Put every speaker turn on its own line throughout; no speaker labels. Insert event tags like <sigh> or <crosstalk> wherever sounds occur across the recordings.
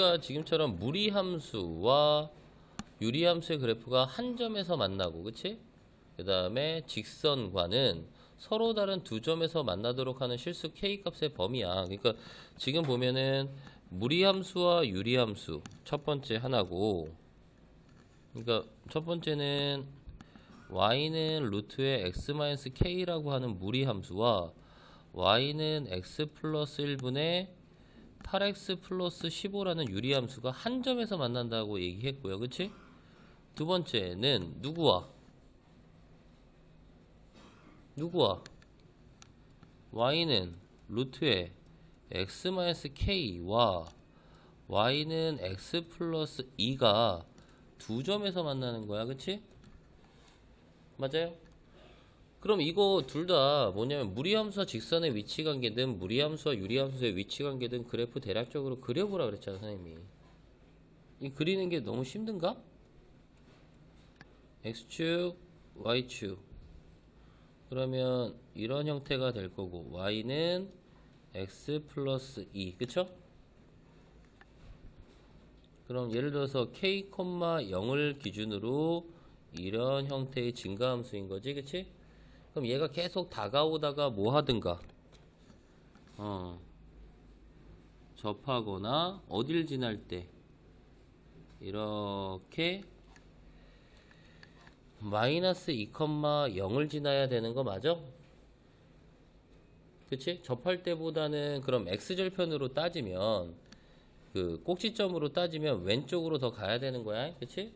우리가 지금처럼 무리함수와 유리함수의 그래프가 한 점에서 만나고 그치? 그 다음에 직선과는 서로 다른 두 점에서 만나도록 하는 실수 k 값의 범위야. 그러니까 지금 보면은 무리함수와 유리함수 첫 번째 하나고 그러니까 첫 번째는 y는 루트의 x-k라고 하는 무리함수와 y는 x 플러스 1분의 8x 플러스 15라는 유리함수가 한 점에서 만난다고 얘기했고요. 그치? 두 번째는 누구와? 누구와? y는 루트의 x-k와 y는 x 플러스 2가 두 점에서 만나는 거야. 그치? 맞아요? 그럼 이거 둘 다 뭐냐면 무리함수와 직선의 위치 관계든 무리함수와 유리함수의 위치 관계든 그래프 대략적으로 그려보라 그랬잖아 선생님이 이 그리는 게 너무 힘든가? x축 y축 그러면 이런 형태가 될 거고 y는 x 플러스 2 그쵸? 그럼 예를 들어서 k, 0을 기준으로 이런 형태의 증가함수인 거지 그치? 그럼 얘가 계속 다가오다가 뭐 하든가 어 접하거나 어딜 지날 때 이렇게 마이너스 2,0을 지나야 되는 거 맞아? 그치? 접할 때보다는 그럼 x절편으로 따지면 그 꼭지점으로 따지면 왼쪽으로 더 가야 되는 거야 그치?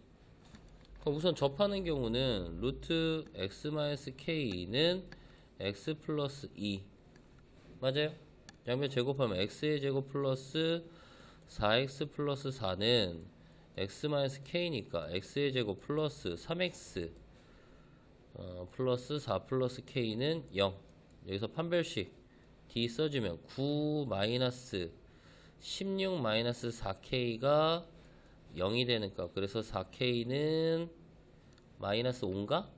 우선 접하는 경우는 루트 x-k는 x 플러스 2 맞아요? 양면 제곱하면 x의 제곱 플러스 4x 플러스 4는 x-k니까 x의 제곱 플러스 3x 어, 플러스 4 플러스 k는 0 여기서 판별식 d 써주면 9 마이너스 16 마이너스 4k가 0이 되는 값. 그래서 4K는 마이너스 5인가?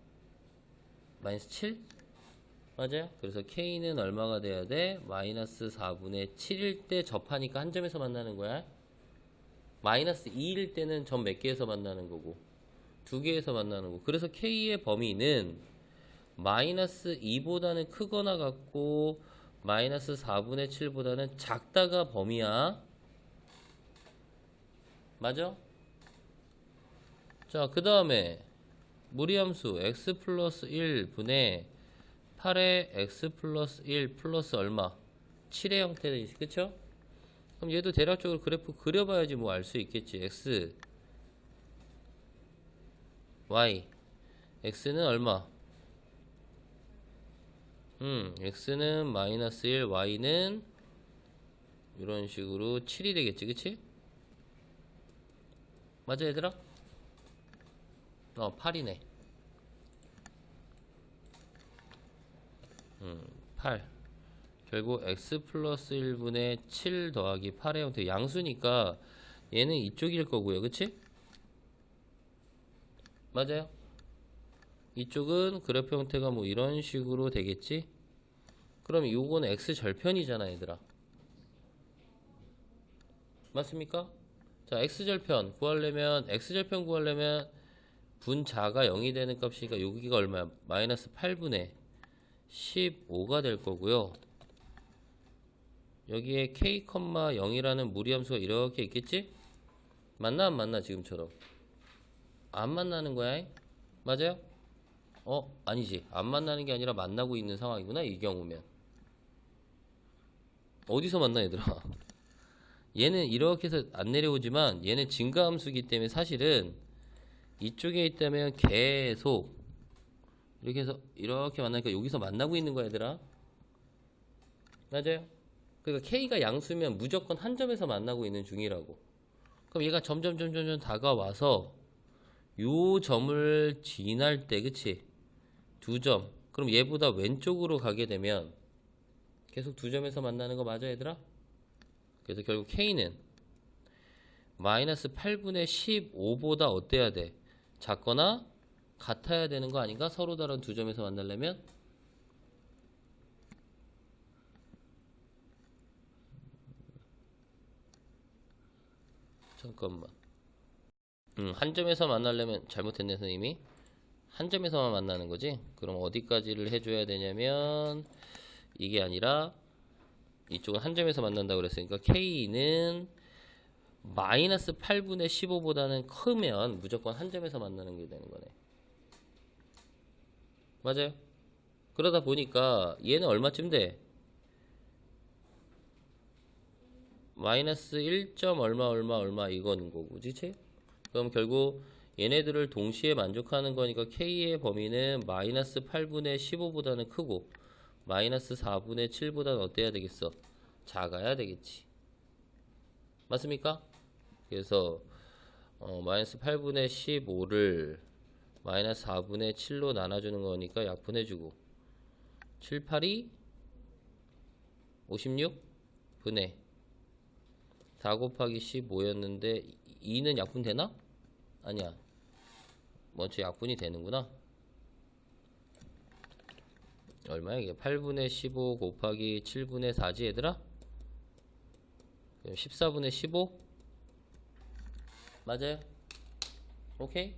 마이너스 7? 맞아요? 그래서 K는 얼마가 돼야 돼? 마이너스 4분의 7일 때 접하니까 한 점에서 만나는 거야. 마이너스 2일 때는 점 몇 개에서 만나는 거고. 두 개에서 만나는 거고. 그래서 K의 범위는 마이너스 2보다는 크거나 같고, 마이너스 4분의 7보다는 작다가 범위야. 맞아? 자, 그 다음에 무리함수 x 플러스 1분의 8의 x 플러스 1 플러스 얼마? 7의 형태는 그쵸? 그럼 얘도 대략적으로 그래프 그려봐야지 뭐 알 수 있겠지. x y x는 얼마? 음, x는 마이너스 1, y는 이런 식으로 7이 되겠지, 그치? 맞아, 얘들아? 어, 8이네. 음, 8. 결국 x 플러스 1분의 7 더하기 8의 형태 양수니까 얘는 이쪽일 거고요. 그치? 맞아요? 이쪽은 그래프 형태가 뭐 이런 식으로 되겠지? 그럼 요건 x 절편이잖아, 얘들아. 맞습니까? 자, x절편 구하려면 x절편 구하려면 분자가 0이 되는 값이니까 여기가 얼마야? 마이너스 8분의 15가 될 거고요. 여기에 k, 0이라는 무리함수가 이렇게 있겠지? 맞나 안 맞나 지금처럼? 안 만나는 거야? 맞아요? 어? 아니지. 안 만나는 게 아니라 만나고 있는 상황이구나 이 경우면. 어디서 만나 얘들아? <laughs> 얘는 이렇게 해서 안 내려오지만 얘는 증가함수기 때문에 사실은 이쪽에 있다면 계속 이렇게 해서 이렇게 만나니까 여기서 만나고 있는 거야 얘들아. 맞아요? 그러니까 K가 양수면 무조건 한 점에서 만나고 있는 중이라고. 그럼 얘가 점점 점점 점 다가와서 요 점을 지날 때 그치? 두 점. 그럼 얘보다 왼쪽으로 가게 되면 계속 두 점에서 만나는 거 맞아 얘들아? 그래서 결국 K는 마이너스 8분의 15보다 어때야 돼? 작거나 같아야 되는 거 아닌가? 서로 다른 두 점에서 만나려면? 잠깐만. 음, 한 점에서 만나려면 잘못했네 선생님이. 한 점에서만 만나는 거지? 그럼 어디까지를 해줘야 되냐면 이게 아니라 이쪽은 한 점에서 만난다고 그랬으니까 K는 마이너스 8분의 15보다는 크면 무조건 한 점에서 만나는 게 되는 거네. 맞아요? 그러다 보니까 얘는 얼마쯤 돼? 마이너스 1점 얼마 얼마 얼마 이건 거고 그치? 그럼 결국 얘네들을 동시에 만족하는 거니까 K의 범위는 마이너스 8분의 15보다는 크고 마이너스 4분의 7보다는 어때야 되겠어? 작아야 되겠지 맞습니까? 그래서 어, 마이너스 8분의 15를 마이너스 4분의 7로 나눠주는 거니까 약분해주고 7, 8이 56 분의 4 곱하기 15였는데 2는 약분되나? 아니야 먼저 약분이 되는구나 얼마야 이게 8분의 15 곱하기 7분의 4지 얘들아? 그럼 14분의 15? 맞아요? 오케이?